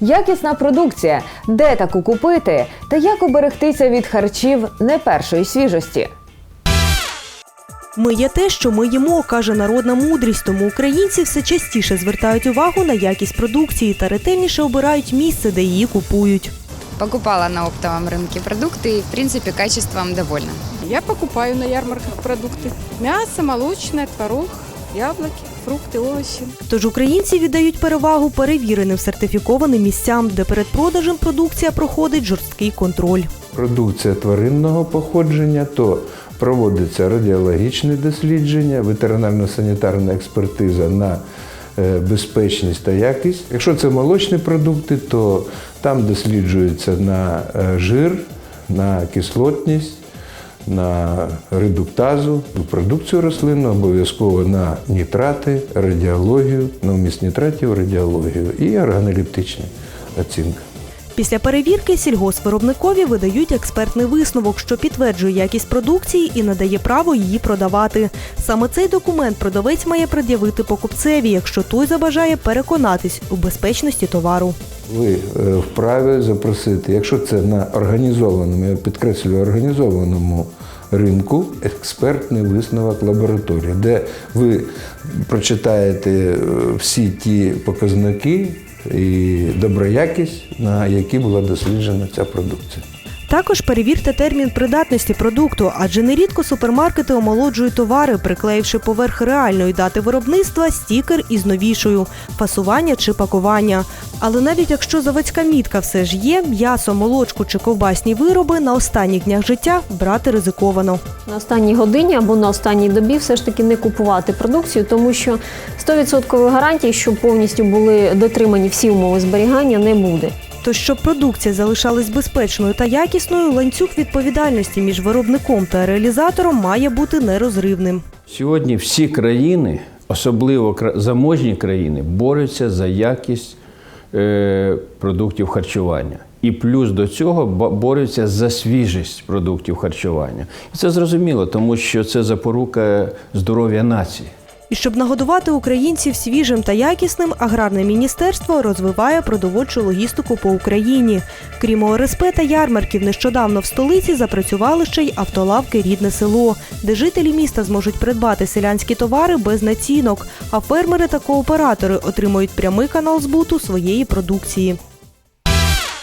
якісна продукція, де таку купити, та як оберегтися від харчів не першої свіжості. Ми є те, що ми їмо, каже народна мудрість. Тому українці все частіше звертають увагу на якість продукції та ретельніше обирають місце, де її купують. Покупала на оптовом рынке продукты и, в принципе, качеством довольна. Я покупаю на ярмарках продукты. Мясо, молочное, творог, яблоки, фрукты, овощи. Тож українці віддають перевагу перевіреним сертифікованим місцям, де перед продажем продукція проходить жорсткий контроль. продукція тваринного походження, то проводиться радіологічне дослідження, ветеринарно-санітарна експертиза на е, безпечність та якість. Якщо це молочні продукти, то там досліджується на е, жир, на кислотність, на редуктазу, продукцію рослинну, обов'язково на нітрати, радіологію, на вміст нітратів, радіологію і органолептичні оцінка. Після перевірки сільгоспвиробникові видають експертний висновок, що підтверджує якість продукції і надає право її продавати. Саме цей документ продавець має пред'явити покупцеві, якщо той забажає переконатись у безпечності товару. Ви е, вправі запросити, якщо це на організованому, я підкреслюю, організованому ринку, експертний висновок лабораторії, де ви прочитаєте е, всі ті показники і доброякість, на які була досліджена ця продукція. Також перевірте термін придатності продукту, адже нерідко супермаркети омолоджують товари, приклеївши поверх реальної дати виробництва стікер із новішою фасування чи пакування. Але навіть якщо заводська мітка все ж є, м'ясо, молочку чи ковбасні вироби на останніх днях життя брати ризиковано. на останній годині або на останній добі все ж таки не купувати продукцію, тому що 100% гарантій, що повністю були дотримані всі умови зберігання, не буде. То щоб продукція залишалась безпечною та якісною, ланцюг відповідальності між виробником та реалізатором має бути нерозривним. Сьогодні всі країни, особливо заможні країни, борються за якість продуктів харчування. І плюс до цього бо- борються за свіжість продуктів харчування. І це зрозуміло, тому що це запорука здоров'я нації. І щоб нагодувати українців свіжим та якісним, аграрне міністерство розвиває продовольчу логістику по Україні. Крім ОРСП та ярмарків, нещодавно в столиці запрацювали ще й автолавки Рідне село, де жителі міста зможуть придбати селянські товари без націнок, а фермери та кооператори отримують прямий канал збуту своєї продукції.